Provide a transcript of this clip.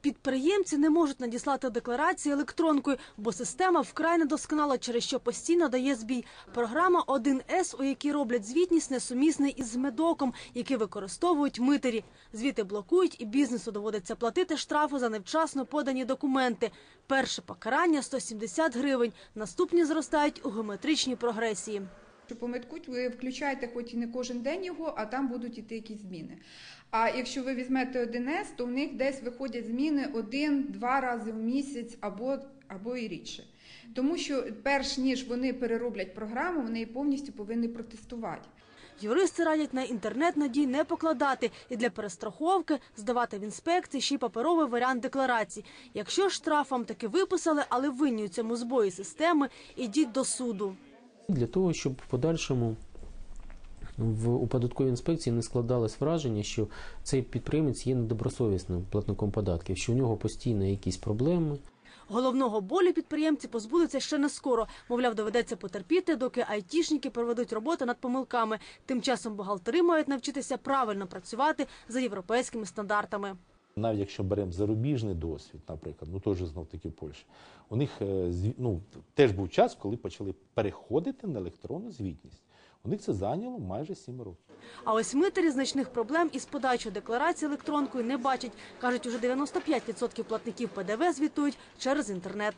Підприємці не можуть надіслати декларації електронкою, бо система вкрай недосконала, через що постійно дає збій. Програма 1С, у якій роблять звітність, несумісний із медоком, який використовують митарі. Звіти блокують, і бізнесу доводиться платити штрафи за невчасно подані документи. Перше покарання 170 гривень, наступні зростають у геометричній прогресії. Що по метку включаєте хоч і не кожен день його, а там будуть іти якісь зміни. А якщо ви візьмете 1С, то в них десь виходять зміни один-два рази в місяць або, або і рідше. Тому що перш ніж вони перероблять програму, вони повністю повинні протестувати. Юристи радять на інтернет надій не покладати і для перестраховки здавати в інспекції ще й паперовий варіант декларації. Якщо штраф вам таки виписали, але винні у цьому збої системи, ідіть до суду. Для того, щоб в подальшому в у податковій інспекції не складалось враження, що цей підприємець є недобросовісним платником податків, що у нього постійно якісь проблеми. Головного болю підприємці позбудуться ще не скоро. Мовляв, доведеться потерпіти, доки айтішники проведуть роботу над помилками. Тим часом бухгалтери мають навчитися правильно працювати за європейськими стандартами. Навіть якщо беремо зарубіжний досвід, наприклад, ну теж знов таки в Польщі, у них е, ну, теж був час, коли почали переходити на електронну звітність. У них це зайняло майже 7 років. А ось митарі значних проблем із подачою декларації електронкою не бачать. Кажуть, уже 95% платників ПДВ звітують через інтернет.